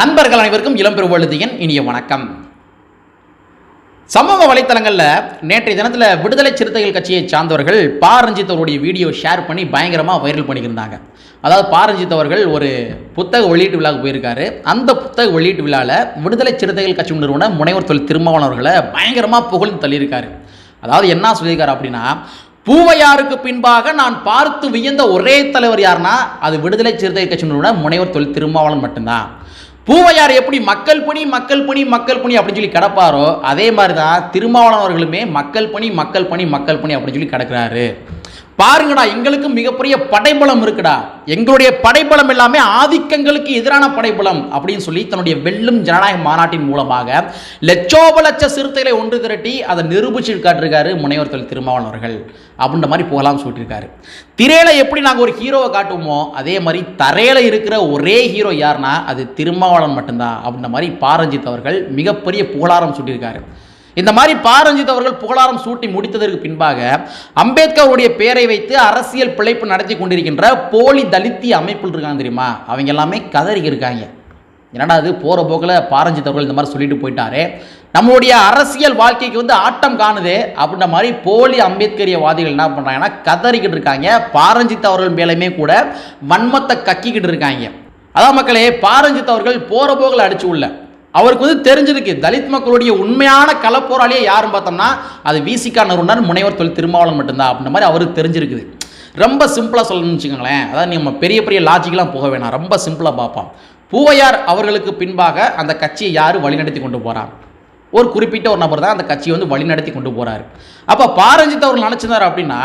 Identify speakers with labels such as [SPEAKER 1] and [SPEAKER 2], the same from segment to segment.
[SPEAKER 1] நண்பர்கள் அனைவருக்கும் இளம்பெருவழுதியின் இனிய வணக்கம். சமூக வலைத்தளங்களில் நேற்றைய தினத்தில் விடுதலை சிறுத்தைகள் கட்சியை சார்ந்தவர்கள் பாரஞ்சித் அவருடைய வீடியோ ஷேர் பண்ணி பயங்கரமாக வைரல் பண்ணியிருந்தாங்க அதாவது பாரஞ்சித் அவர்கள் ஒரு புத்தக வெளியீட்டு விழாவுக்கு போயிருக்காரு. அந்த புத்தக வெளியீட்டு விழாவில் விடுதலை சிறுத்தைகள் கட்சி நிறுவன முனைவர் தொழில் திருமாவளவன் அவர்களை பயங்கரமாக புகழ்ந்து தள்ளியிருக்காரு. அதாவது என்ன சொல்லியிருக்காரு அப்படின்னா பூவையாருக்கு பின்பாக நான் பார்த்து வியந்த ஒரே தலைவர் யாருன்னா அது விடுதலை சிறுத்தை கட்சி நிறுவன முனைவர் தொழில் திருமாவளவன் மட்டும்தான். பூவையார் எப்படி மக்கள் பணி மக்கள் பணி மக்கள் பணி அப்படின்னு சொல்லி கிடப்பாரோ அதே மாதிரி தான் திருமாவளவன் அவர்களுமே மக்கள் பணி மக்கள் பணி மக்கள் பணி அப்படின்னு சொல்லி கிடக்கிறாரு. பாருங்கடா எங்களுக்கு மிகப்பெரிய படைபலம் இருக்குடா. எங்களுடைய படைபலம் எல்லாமே ஆதிக்கங்களுக்கு எதிரான படைபலம் அப்படின்னு சொல்லி தன்னுடைய வெல்லும் ஜனநாயக மாநாட்டின் மூலமாக லட்சோப லட்ச சிறுத்தைகளை ஒன்று திரட்டி அதை நிரூபிச்சு காட்டிருக்காரு முனைவர் தொழில் திருமாவளவன் அவர்கள் அப்படின்ற மாதிரி புகழாம் சொல்லியிருக்காரு திரையில எப்படி நாங்கள் ஒரு ஹீரோவை காட்டுவோமோ அதே மாதிரி தரையில இருக்கிற ஒரே ஹீரோ யாருன்னா அது திருமாவளவன் மட்டும்தான் அப்படின்ற மாதிரி பாரஞ்சித் அவர்கள் மிகப்பெரிய புகழாரம் சொல்லியிருக்காரு இந்த மாதிரி பாரஞ்சித் அவர்கள் புகழாரம் சூட்டி முடித்ததற்கு பின்பாக அம்பேத்கருடைய பெயரை வைத்து அரசியல் பிழைப்பு நடத்தி கொண்டிருக்கின்ற போலி தலித்தி அமைப்பில் இருக்காங்க தெரியுமா? அவங்க எல்லாமே கதறி இருக்காங்க. என்னடா அது போகிற போக்கில் பாரஞ்சித் அவர்கள் இந்த மாதிரி சொல்லிட்டு போயிட்டாரு. நம்மளுடைய அரசியல் வாழ்க்கைக்கு வந்து ஆட்டம் காணுது அப்படின்ற மாதிரி போலி அம்பேத்கரியவாதிகள் என்ன பண்ணுறாங்கன்னா கதறிக்கிட்டு இருக்காங்க. பாரஞ்சித் அவர்கள் மேலேயுமே கூட வன்மத்தை கக்கிக்கிட்டு இருக்காங்க. அதான் மக்களே பாரஞ்சித் அவர்கள் போகிற போக்கில் அடிச்சு உள்ள. அவருக்கு வந்து தெரிஞ்சிருக்கு தலித் மக்களுடைய உண்மையான களப்போராளியே யாருன்னு பார்த்தோம்னா அது விசிகா நிறுவனர் முனைவர் தொழில் திருமாவளம் மட்டும்தான் அப்படின்ற மாதிரி அவருக்கு தெரிஞ்சிருக்குது. ரொம்ப சிம்பிளாக சொல்லணும்னு வச்சுக்கோங்களேன். அதாவது நம்ம பெரிய பெரிய லாஜிக்கெலாம் போக வேணாம். ரொம்ப சிம்பிளாக பார்ப்போம். பூவையார் அவர்களுக்கு பின்பாக அந்த கட்சியை யார் வழிநடத்தி கொண்டு போகிறார் ஒரு குறிப்பிட்ட ஒரு நபர் தான் அந்த கட்சியை வந்து வழிநடத்தி கொண்டு போகிறாரு அப்போ பாரஞ்சித் அவர்கள் நினச்சிருந்தார் அப்படின்னா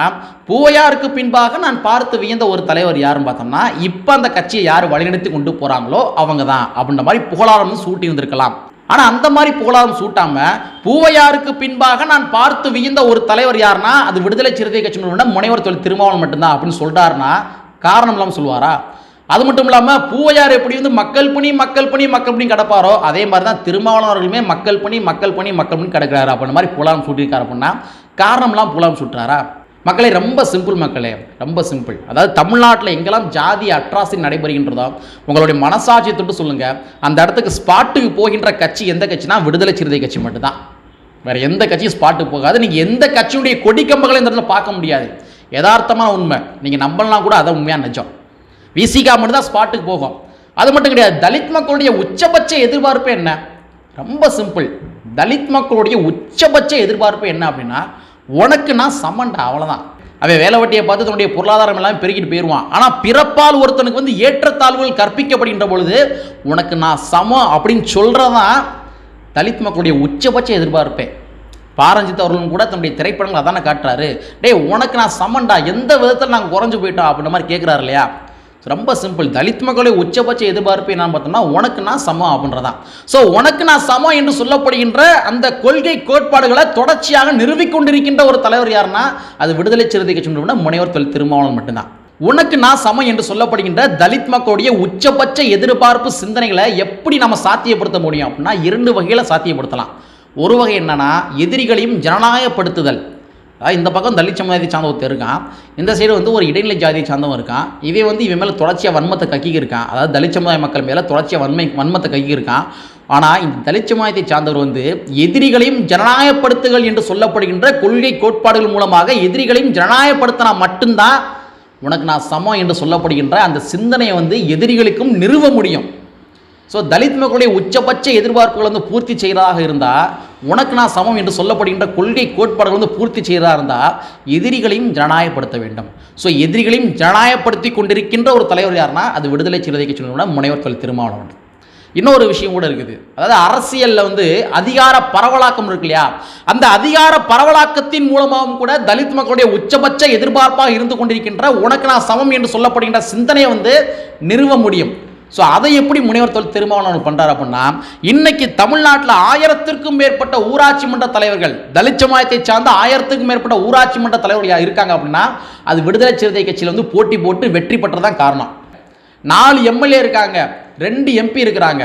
[SPEAKER 1] பூவையாருக்கு பின்பாக நான் பார்த்து வியந்த ஒரு தலைவர் யாருன்னு பார்த்தோம்னா இப்போ அந்த கட்சியை யார் வழிநடத்தி கொண்டு போகிறாங்களோ அவங்க தான் அப்படின்ற மாதிரி புகழாரம் சூட்டி இருந்திருக்கலாம். ஆனால் அந்த மாதிரி புகழாரம் சூட்டாம பூவையாருக்கு பின்பாக நான் பார்த்து வியந்த ஒரு தலைவர் யாருன்னா அது விடுதலை சிறுத்தை கட்சி முனைவர் தொழில் திருமாவளவன் மட்டும்தான் அப்படின்னு சொல்லிட்டாருன்னா காரணம் இல்லாமல் சொல்லுவாரா? அது மட்டும் இல்லாமல் பூவையார் எப்படி வந்து மக்கள் பணி மக்கள் பணி மக்கள் பணி கிடப்பாரோ அதே மாதிரி தான் திருமாவளவன் அவர்களுமே மக்கள் பணி மக்கள் பணி மக்கள் பணி கிடக்கிறாரு. அப்படின்ற மாதிரி புலாம் சுட்டிருக்காரு அப்படின்னா காரணம்லாம் புலாம் சுட்டுறாரா? மக்களே ரொம்ப சிம்பிள் மக்களே ரொம்ப சிம்பிள் அதாவது தமிழ்நாட்டில் எங்கெல்லாம் ஜாதி அட்ராசிட்டி நடைபெறுகின்றதோ உங்களுடைய மனசாட்சியை தொட்டு சொல்லுங்கள் அந்த இடத்துக்கு ஸ்பாட்டுக்கு போகின்ற கட்சி எந்த கட்சினா விடுதலை சிறுத்தை கட்சி மட்டும்தான். வேறு எந்த கட்சியும் ஸ்பாட்டுக்கு போகாது. நீங்கள் எந்த கட்சியுடைய கொடி இந்த இடத்துல பார்க்க முடியாது. யதார்த்தமான உண்மை. நீங்கள் நம்பலாம் கூட அதை உண்மையாக நிஜம். விசிகா மட்டும் தான் ஸ்பாட்டுக்கு போகும். அது மட்டும் கிடையாது தலித் மக்களுடைய உச்சபட்ச எதிர்பார்ப்பு என்ன? ரொம்ப சிம்பிள் தலித் மக்களுடைய உச்சபட்ச எதிர்பார்ப்பு என்ன அப்படின்னா உனக்கு நான் சமண்டா அவ்வளோதான் அவன் வேலை வட்டியை பார்த்து தன்னுடைய பொருளாதாரம் எல்லாம் பெருகிட்டு போயிடுவான் ஆனால் பிறப்பால் ஒருத்தனுக்கு வந்து ஏற்றத்தாழ்வுகள் கற்பிக்கப்படுகின்ற பொழுது உனக்கு நான் சமம் அப்படின்னு சொல்கிறதான் தலித் மக்களுடைய உச்சபட்ச எதிர்பார்ப்பேன் பாரஞ்சித் அவர்களும் கூட தன்னுடைய திரைப்படங்கள் அதானே காட்டுறாரு. டேய் உனக்கு நான் சமண்டா எந்த விதத்தில் நாங்கள் குறைஞ்சு போயிட்டோம் அப்படின்ற மாதிரி கேட்குறாரு இல்லையா? ரொம்ப சிம்பிள் தலித் மக்களுடைய உச்சபட்ச எதிர்பார்ப்பு என்ன பார்த்தோம்னா உனக்கு நான் சமம் அப்படின்றதான். ஸோ உனக்கு நான் சமம் என்று சொல்லப்படுகின்ற அந்த கொள்கை கோட்பாடுகளை தொடர்ச்சியாக நிறுவிக்கொண்டிருக்கின்ற ஒரு தலைவர் யாருன்னா அது விடுதலை சிறுத்தை கட்சி முனைவர் தொழில் திருமாவளவன் மட்டும்தான். உனக்கு நான் சமம் என்று சொல்லப்படுகின்ற தலித் மக்களுடைய உச்சபட்ச எதிர்பார்ப்பு சிந்தனைகளை எப்படி நம்ம சாத்தியப்படுத்த முடியும் அப்படின்னா இரண்டு வகையில் சாத்தியப்படுத்தலாம். ஒரு வகை என்னன்னா எதிரிகளையும் ஜனநாயகப்படுத்துதல். இந்த பக்கம் தலித் சமுதாயத்தை சார்ந்த ஒருத்தர் இருக்கான். இந்த சைடு வந்து ஒரு இடைநிலை ஜாதியை சார்ந்தவன் இருக்கான். இவன் வந்து இவன் மேலே தொடர்ச்சியாக வன்மத்தை கக்கி இருக்கான் அதாவது தலித் சமுதாய மக்கள் மேலே தொடர்ச்சியாக வன்மை வன்மத்தை கக்கி இருக்கான் ஆனால் இந்த தலித் சமுதாயத்தை சார்ந்தவர் வந்து எதிரிகளையும் ஜனநாயகப்படுத்துகள் என்று சொல்லப்படுகின்ற கொள்கை கோட்பாடுகள் மூலமாக எதிரிகளையும் ஜனநாயகப்படுத்தினா மட்டும்தான் உனக்கு நான் சமம் என்று சொல்லப்படுகின்ற அந்த சிந்தனையை வந்து எதிரிகளுக்கும் நிறுவ முடியும். ஸோ தலித் மக்களுடைய உச்சபட்ச எதிர்பார்ப்புகள் வந்து பூர்த்தி செய்கிறதாக இருந்தால் உனக்கு நான் சமம் என்று சொல்லப்படுகின்ற கொள்கை கோட்பாடுகள் வந்து பூர்த்தி செய்கிறதா இருந்தால் எதிரிகளையும் ஜனநாயகப்படுத்த வேண்டும். ஸோ எதிரிகளையும் ஜனநாயகப்படுத்தி கொண்டிருக்கின்ற ஒரு தலைவர் யாருன்னா அது விடுதலை சிறுத்தை கட்சி முனைவர் தொழில் திருமாவளவன். இன்னொரு விஷயம் கூட இருக்குது. அதாவது அரசியலில் வந்து அதிகார பரவலாக்கம் இருக்கு இல்லையா? அந்த அதிகார பரவலாக்கத்தின் மூலமாகவும் கூட தலித் மக்களுடைய உச்சபட்ச எதிர்பார்ப்பாக இருந்து கொண்டிருக்கின்ற உனக்கு நான் சமம் என்று சொல்லப்படுகின்ற சிந்தனையை வந்து நிறுவ முடியும். ஸோ அதை எப்படி முனைவர் தொழில் திருமாவளவன் பண்ணுறாரு அப்படின்னா இன்னைக்கு தமிழ்நாட்டில் ஆயிரத்திற்கும் மேற்பட்ட ஊராட்சி மன்ற தலைவர்கள் தலித் சமுதாயத்தை சார்ந்த ஆயிரத்துக்கும் மேற்பட்ட ஊராட்சி மன்ற தலைவர்கள் இருக்காங்க அப்படின்னா அது விடுதலை சிறுத்தை கட்சியில் வந்து போட்டி போட்டு வெற்றி பெற்றதான் காரணம். நாலு எம்எல்ஏ இருக்காங்க ரெண்டு எம்பி இருக்கிறாங்க.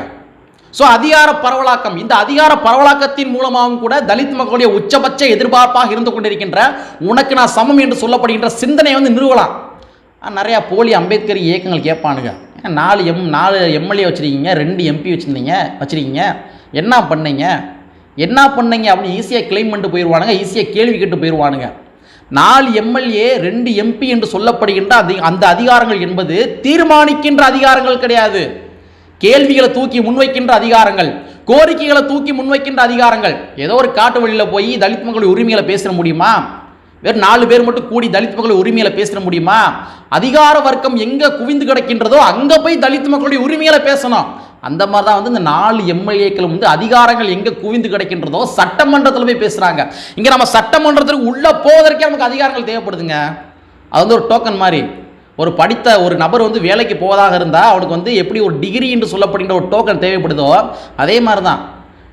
[SPEAKER 1] ஸோ அதிகார பரவலாக்கம் இந்த அதிகார பரவலாக்கத்தின் மூலமாகவும் கூட தலித் மக்களுடைய உச்சபட்ச எதிர்பார்ப்பாக இருந்து கொண்டிருக்கின்ற உனக்கு நான் சமம் என்று சொல்லப்படுகின்ற சிந்தனையை வந்து நிறுவலாம். நிறையா போலி அம்பேத்கர் இயக்கங்கள் கேட்பானுங்க. நாலு எம் நாலு எம்எல்ஏ வச்சுருக்கீங்க ரெண்டு எம்பி வச்சுருந்தீங்க வச்சுருக்கீங்க. என்ன பண்ணீங்க? என்ன பண்ணீங்க அப்படின்னு ஈஸியாக கிளைம் பண்ணிட்டு போயிடுவானுங்க ஈஸியாக கேள்வி கேட்டு போயிடுவானுங்க நாலு எம்எல்ஏ ரெண்டு எம்பி என்று சொல்லப்படுகின்ற அதி அந்த அதிகாரங்கள் என்பது தீர்மானிக்கின்ற அதிகாரங்கள் கிடையாது. கேள்விகளை தூக்கி முன்வைக்கின்ற அதிகாரங்கள் கோரிக்கைகளை தூக்கி முன்வைக்கின்ற அதிகாரங்கள். ஏதோ ஒரு காட்டு வழியில் போய் தலித் மக்களுடைய உரிமைகளை பேச முடியுமா? வெறும் நாலு பேர் மட்டும் கூடி தலித் மக்களுடைய உரிமையில பேச முடியுமா? அதிகார வர்க்கம் எங்கே குவிந்து கிடக்கின்றதோ அங்கே போய் தலித் மக்களுடைய உரிமையில பேசணும். அந்த மாதிரி தான் வந்து இந்த நாலு எம்எல்ஏக்கள் வந்து அதிகாரங்கள் எங்கே குவிந்து கிடைக்கின்றதோ சட்டமன்றத்தில் போய் பேசுகிறாங்க இங்கே நம்ம சட்டமன்றத்துக்கு உள்ளே போவதற்கே நமக்கு அதிகாரங்கள் தேவைப்படுதுங்க. அது வந்து ஒரு டோக்கன் மாதிரி. ஒரு படித்த ஒரு நபர் வந்து வேலைக்கு போவதாக இருந்தால் அவனுக்கு வந்து எப்படி ஒரு டிகிரி என்று சொல்லப்படுகின்ற ஒரு டோக்கன் தேவைப்படுதோ அதே மாதிரி தான்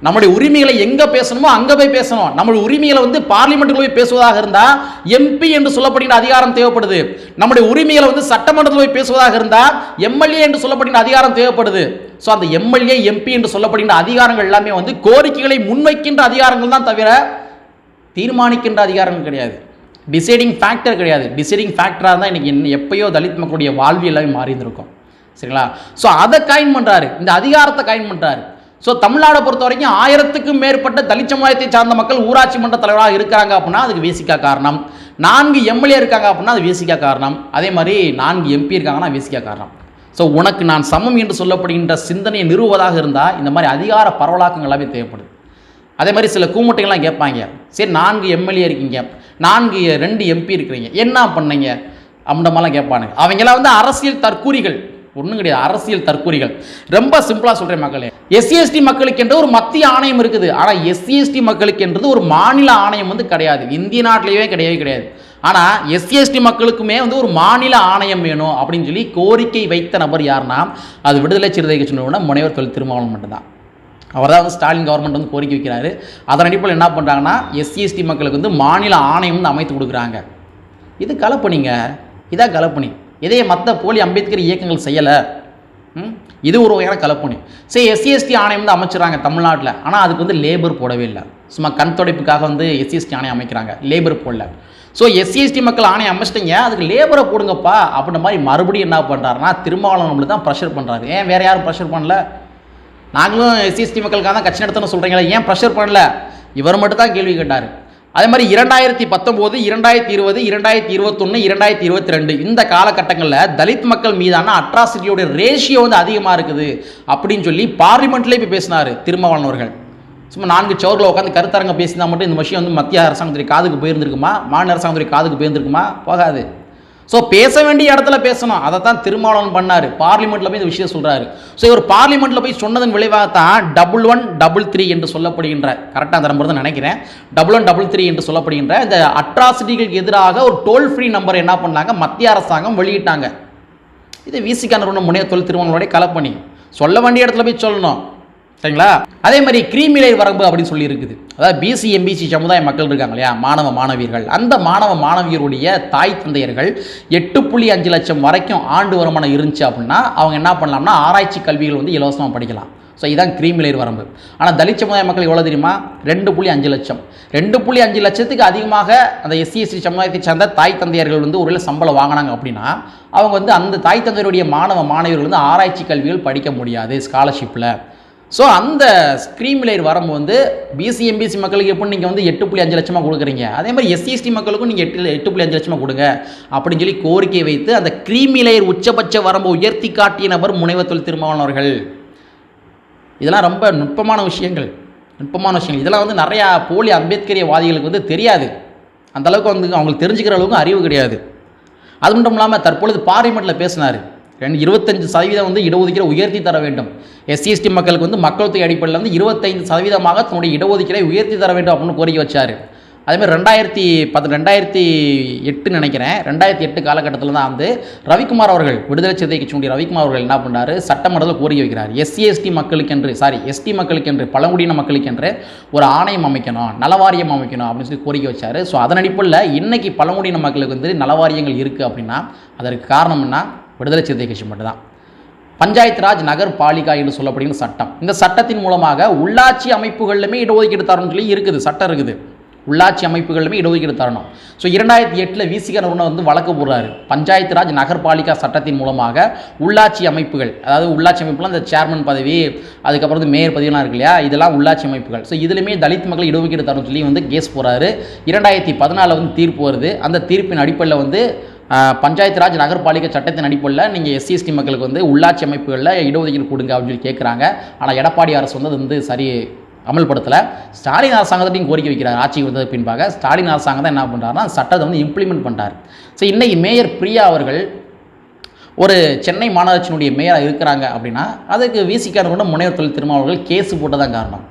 [SPEAKER 1] நம்முடைய உரிமைகளை எங்கே பேசணுமோ அங்கே போய் பேசணும். நம்முடைய உரிமைகளை வந்து பார்லிமெண்ட்டுக்குள்ள போய் பேசுவதாக இருந்தால் எம்பி என்று சொல்லப்படுகிற அதிகாரம் தேவைப்படுது. நம்முடைய உரிமைகளை வந்து சட்டமன்றத்தில் போய் பேசுவதாக இருந்தால் எம்எல்ஏ என்று சொல்லப்படுகிற அதிகாரம் தேவைப்படுது. ஸோ அந்த எம்எல்ஏ எம்பி என்று சொல்லப்படுகின்ற அதிகாரங்கள் எல்லாமே வந்து கோரிக்கைகளை முன்வைக்கின்ற அதிகாரங்கள் தான் தவிர தீர்மானிக்கின்ற அதிகாரங்கள் கிடையாது. டிசைடிங் ஃபேக்டர் கிடையாது. டிசைடிங் ஃபேக்டராக தான் இன்றைக்கி எப்பயோ தலித் மக்களுடைய வாழ்வியல் எல்லாமே மாறி இருந்திருக்கும் சரிங்களா? ஸோ அதை காயின் பண்ணுறாரு இந்த அதிகாரத்தை காயின் பண்ணுறாரு ஸோ தமிழ்நாடை பொறுத்த வரைக்கும் ஆயிரத்துக்கும் மேற்பட்ட தலித் சமுதாயத்தை சார்ந்த மக்கள் ஊராட்சி மன்ற தலைவராக இருக்காங்க அப்படின்னா அதுக்கு வேசிக்கா காரணம். நான்கு எம்எல்ஏ இருக்காங்க அப்படின்னா அது வேசிக்கா காரணம். அதே மாதிரி நான்கு எம்பி இருக்காங்கன்னா வேசிக்கா காரணம். ஸோ உனக்கு நான் சமம் என்று சொல்லப்படுகின்ற சிந்தனையை நிறுவுவதாக இருந்தால் இந்த மாதிரி அதிகார பரவலாக்கங்கள் எல்லாமே தேவைப்படுது. அதே மாதிரி சில கூமுட்டைகள்லாம் கேட்பாங்க. சரி நான்கு எம்எல்ஏ இருக்கீங்க. நான்கு ரெண்டு எம்பி இருக்கிறீங்க. என்ன பண்ணீங்க? அப்படின்ற மாதிரிலாம் கேட்பானுங்க. அவங்களாம் வந்து அரசியல் தற்கூரிகள் ஒன்றும் கிடையாது. அரசியல் தற்கொலைகள். ரொம்ப சிம்பிளாக சொல்கிறேன் மக்களே. எஸ்சிஎஸ்டி மக்களுக்கென்ற ஒரு மத்திய ஆணையம் இருக்குது. ஆனால் எஸ்சிஎஸ்டி மக்களுக்கென்றது ஒரு மாநில ஆணையம் வந்து கிடையாது. இந்திய நாட்டிலேயே கிடையவே கிடையாது. ஆனால் எஸ்சிஎஸ்டி மக்களுக்குமே வந்து ஒரு மாநில ஆணையம் வேணும் அப்படின்னு சொல்லி கோரிக்கை வைத்த நபர் யாருன்னா அது விடுதலை சிறுத்தை கட்சியினோட முனைவர் தொழில் திருமாவளவன் மட்டும்தான். அவர் தான் வந்து ஸ்டாலின் கவர்மெண்ட் வந்து கோரிக்கை வைக்கிறாரு. அதன் அடிப்படையில் என்ன பண்ணுறாங்கன்னா எஸ்சிஎஸ்டி மக்களுக்கு வந்து மாநில ஆணையம் வந்து அமைத்து கொடுக்குறாங்க. இது கலப்பணிங்க இதான் கலப்பணி இதே மற்ற போலி அம்பேத்கர் இயக்கங்கள் செய்யலை. இது ஒரு வகையான கலப்பணி. சரி எஸ்சிஎஸ்டி ஆணையம் வந்து அமைச்சிடறாங்க தமிழ்நாட்டில். ஆனால் அதுக்கு வந்து லேபர் போடவே இல்லை. சும்மா கண் துடைப்புக்காக வந்து எஸ்சிஎஸ்டி ஆணையம் அமைக்கிறாங்க. லேபர் போடல. ஸோ எஸ்சிஎஸ்டி மக்கள் ஆணையம் அமைச்சிட்டீங்க அதுக்கு லேபரை போடுங்கப்பா அப்படின்ற மாதிரி மறுபடியும் என்ன பண்ணுறாருன்னா திருமாவளவன் நம்மளுக்கு தான் ப்ரெஷர் பண்ணுறாரு ஏன் வேறு யாரும் ப்ரெஷர் பண்ணல? நாங்களும் எஸ்சிஎஸ்டி மக்களுக்காக தான் கட்சி நடத்தணும்னு சொல்கிறீங்களா ஏன் ப்ரெஷர் பண்ணல? இவர் மட்டும் தான் கேள்வி கேட்டார். அதே மாதிரி இரண்டாயிரத்தி பத்தொம்போது இரண்டாயிரத்தி இருபது இரண்டாயிரத்தி இருபத்தொன்று இரண்டாயிரத்தி இருபத்தி ரெண்டு இந்த காலகட்டங்களில் தலித் மக்கள் மீதான அட்ராசிட்டியோட ரேஷியோ வந்து அதிகமாக இருக்குது அப்படின்னு சொல்லி பார்லிமெண்ட்லேயே போய் பேசினார் திருமாவளவன் அவர்கள். சும்மா நான்கு சோர்களை உட்காந்து கருத்தரங்க பேசினா மட்டும் இந்த விஷயம் வந்து மத்திய அரசாங்கத்துறை காதுக்கு போயிருந்திருக்குமா? மாநில அரசாங்கத்துறை காதுக்கு போயிருந்திருக்குமா? போகாது. ஸோ பேச வேண்டிய இடத்துல பேசணும். அதை தான் திருமாவளவன் பண்ணார். பார்லிமெண்ட்டில் போய் இந்த விஷயம் சொல்கிறாரு ஸோ இவர் பார்லிமெண்ட்டில் போய் சொன்னதன் விளைவாக தான் டபுள் ஒன் டபுள் த்ரீ என்று சொல்லப்படுகின்ற கரெக்டாக அந்த நம்பர் தான் நினைக்கிறேன். டபுள் ஒன் டபுள் த்ரீ என்று சொல்லப்படுகின்ற இந்த அட்ராசிட்டிகளுக்கு எதிராக ஒரு டோல் ஃப்ரீ நம்பர் என்ன பண்ணாங்க? மத்திய அரசாங்கம் வெளியிட்டாங்க. இது விசிகா நிறுவனம் முனைய தொழில் திருமணங்களுடைய கலப்பணி சொல்ல வேண்டிய இடத்துல போய் சொல்லணும். சரிங்களா? அதே மாதிரி கிரீமிலை வரம்பு அப்படின்னு சொல்லி இருக்குது அதாவது பிசி எம்பிசி சமுதாய மக்கள் இருக்காங்க இல்லையா? மாணவ மாணவியர்கள். அந்த மாணவ மாணவியருடைய தாய் தந்தையர்கள் எட்டு புள்ளி அஞ்சு லட்சம் வரைக்கும் ஆண்டு வருமானம் இருந்துச்சு அப்படின்னா அவங்க என்ன பண்ணலாம்னா ஆராய்ச்சி கல்விகள் வந்து இலவசமாக படிக்கலாம். ஸோ இதுதான் கிரீமிலைர் வரம்பு. ஆனால் தலித் சமுதாய மக்கள் எவ்வளோ தெரியுமா? ரெண்டு புள்ளி அஞ்சு லட்சம். ரெண்டு புள்ளி அஞ்சு லட்சத்துக்கு அதிகமாக அந்த எஸ்சி எஸ்டி சமுதாயத்தை சார்ந்த தாய் தந்தையர்கள் வந்து ஒருவேளை சம்பளம் வாங்கினாங்க அப்படின்னா அவங்க வந்து அந்த தாய் தந்தையருடைய மாணவ மாணவியர்கள் வந்து ஆராய்ச்சி கல்விகள் படிக்க முடியாது ஸ்காலர்ஷிப்பில் ஸோ அந்த ஸ்க்ரீம் லேயர் வரம்பு வந்து பிசி எம்பிசி மக்களுக்கு எப்படி நீங்கள் வந்து எட்டு புள்ளி அஞ்சு லட்சமாக கொடுக்குறீங்க. அதே மாதிரி எஸ்சிஎஸ்டி மக்களுக்கும் நீங்கள் எட்டு எட்டு புள்ளி அஞ்சு லட்சமாக கொடுங்க. அப்படின்னு சொல்லி கோரிக்கை வைத்து அந்த கிரீமி லேயர் உச்சபட்ச வரம்பு உயர்த்தி காட்டிய நபர் முனைவர் தொழில் திருமாவளவன் அவர்கள். இதெல்லாம் ரொம்ப நுட்பமான விஷயங்கள். நுட்பமான விஷயங்கள். இதெல்லாம் வந்து நிறையா போலி அம்பேத்கரியவாதிகளுக்கு வந்து தெரியாது. அந்தளவுக்கு வந்து அவங்களுக்கு தெரிஞ்சுக்கிற அளவுக்கு அறிவு கிடையாது. அது மட்டும் இல்லாமல் தற்பொழுது பார்லிமெண்ட்டில் பேசினார். ரெண்டு இருபத்தஞ்சு சதவீதம் வந்து இடஒதுக்கீடு உயர்த்தி தர வேண்டும். எஸ்சிஎஸ்டி மக்களுக்கு வந்து மக்கள் தொகை அடிப்படையில் வந்து இருபத்தைந்து சதவீதமாக தன்னுடைய இடஒதுக்கீடை உயர்த்தி தர வேண்டும் அப்படின்னு கோரிக்கை வச்சார். அதேமாதிரி ரெண்டாயிரத்தி பத்து ரெண்டாயிரத்தி எட்டு நினைக்கிறேன். ரெண்டாயிரத்தி எட்டு காலகட்டத்தில் தான் வந்து ரவிக்குமார் அவர்கள் விடுதலை சிறுத்தை கட்சியினுடைய ரவிக்குமார் அவர்கள் என்ன பண்ணாரு? சட்டமன்றத்தில் கோரிக்கை வைக்கிறார். எஸ்சி எஸ்டி மக்களுக்கென்று சாரி எஸ்டி மக்களுக்கென்று பழங்குடியின மக்களுக்கென்று ஒரு ஆணையம் அமைக்கணும் நலவாரியம் அமைக்கணும் அப்படின்னு சொல்லி கோரிக்கை வச்சார். ஸோ அதன் அடிப்படையில் இன்றைக்கி பழங்குடியின மக்களுக்கு வந்து நலவாரியங்கள் இருக்குது அப்படின்னா அதற்கு காரணம் என்ன? விடுதலை சிறுத்தை கட்சி மட்டும்தான். பஞ்சாயத்து ராஜ் நகர் பாலிகா என்று சொல்லப்படுகிற சட்டம். இந்த சட்டத்தின் மூலமாக உள்ளாட்சி அமைப்புகளிலுமே இடஒதுக்கீடு தரணும்னு சொல்லி இருக்குது சட்டம் இருக்குது. உள்ளாட்சி அமைப்புகளுமே இடஒதுக்கீடு தரணும். ஸோ இரண்டாயிரத்தி எட்டில் விசிக நிறுவனம் வந்து வழக்கு போடுறாரு. பஞ்சாயத்து ராஜ் நகர்பாலிகா சட்டத்தின் மூலமாக உள்ளாட்சி அமைப்புகள் அதாவது உள்ளாட்சி அமைப்புலாம் இந்த சேர்மன் பதவி அதுக்கப்புறம் வந்து மேயர் பதவிலாம் இருக்கு இல்லையா? இதெல்லாம் உள்ளாட்சி அமைப்புகள். ஸோ இதுலையுமே தலித் மக்கள் இடஒதுக்கீடு தரணும்னு சொல்லி வந்து கேஸ் போகிறாரு இரண்டாயிரத்தி பதினாலில் வந்து தீர்ப்பு வருது. அந்த தீர்ப்பின் அடிப்படையில் வந்து பஞ்சாயத்து ராஜ் நகர்பாலிகை சட்டத்தின் அடிப்படையில் நீங்கள் எஸ்சி எஸ்டி மக்களுக்கு வந்து உள்ளாட்சி அமைப்புகளில் இடஒதுக்கீடு கொடுங்க அப்படின்னு சொல்லி கேட்குறாங்க ஆனால் எடப்பாடி அரசு வந்து அது வந்து சரி அமல்படுத்தலை. ஸ்டாலின் அரசாங்கத்தையும் கோரிக்கை வைக்கிறார். ஆட்சிக்கு வந்தது பின்பாக ஸ்டாலின் அரசாங்கம் தான் என்ன பண்ணுறாருன்னா சட்டத்தை வந்து இம்ப்ளிமெண்ட் பண்ணுறாரு ஸோ இன்றைக்கி மேயர் பிரியா அவர்கள் ஒரு சென்னை மாநகராட்சியினுடைய மேயராக இருக்கிறாங்க அப்படின்னா அதுக்கு விசிக்கான கூட முனைவர் தொழில் திருமாவர்கள் கேஸ் போட்டதான் காரணம்.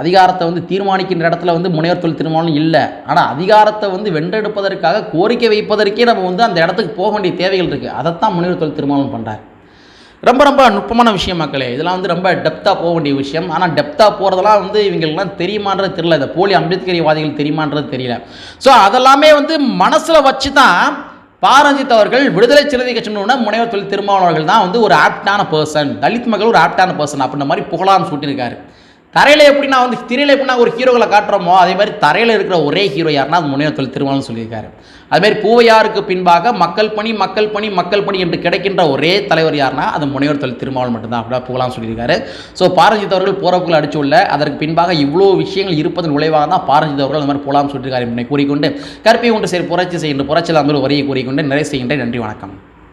[SPEAKER 1] அதிகாரத்தை வந்து தீர்மானிக்கின்ற இடத்துல வந்து முனைவர் தொழில் திருமணம் இல்லை. ஆனால் அதிகாரத்தை வந்து வென்றெடுப்பதற்காக கோரிக்கை வைப்பதற்கே நம்ம வந்து அந்த இடத்துக்கு போக வேண்டிய தேவைகள் இருக்குது அதைத்தான் முனைவர் தொழில் திருமணம் பண்ணுறாரு ரொம்ப ரொம்ப நுட்பமான விஷயம் மக்களே. இதெல்லாம் வந்து ரொம்ப டெப்த்தாக போக வேண்டிய விஷயம். ஆனால் டெப்த்தாக போகிறதெல்லாம் வந்து இவங்களுக்குலாம் தெரியுமான்றது தெரியல. இந்த போலி அம்பேத்கரிவாதிகள் தெரியுமான்றது தெரியல. ஸோ அதெல்லாமே வந்து மனசில் வச்சு தான் பாரஞ்சித் அவர்கள் விடுதலை சிறுத்தை கட்சியினோட முனைவர் தொழில் திருமாவளவர்கள் தான் வந்து ஒரு ஆப்டான பர்சன் தலித் மக்கள் ஒரு ஆப்டான பர்சன் அப்படின்ற மாதிரி புகழாரம் சூட்டியிருக்காரு. தரையில் எப்படின்னா வந்து திரையில் எப்படின்னா ஒரு ஹீரோகளை காட்டுறோமோ அதே மாதிரி தரையில் இருக்கிற ஒரே ஹீரோ யாருன்னா அது முனைவர் தொழில் திருமாவளவன் சொல்லியிருக்காரு. அதுமாதிரி பூவையாருக்கு பின்பாக மக்கள் பணி மக்கள் பணி மக்கள் பணி என்று கிடைக்கின்ற ஒரே தலைவர் யாருன்னா அது முனைவர் தொழில் திருமாவளம் மட்டும்தான் அப்படின்னா புகழாம் சொல்லியிருக்காரு. ஸோ பாரஞ்சித் அவர்கள் போறப்புகள் அடிச்சு உள்ள அதற்கு பின்பாக இவ்வளோ விஷயங்கள் இருப்பதன் விளைவாக தான் பாரஞ்சித் அவர்கள் அந்த மாதிரி புகழாம் சொல்லியிருக்காரு என்பதை கூறிக்கொண்டு கற்பை ஒன்று சரி புரட்சி செய்கின்ற புரட்சியில் அந்த உரையை கூறிக்கொண்டு நிறைவு செய்கின்ற நன்றி வணக்கம்.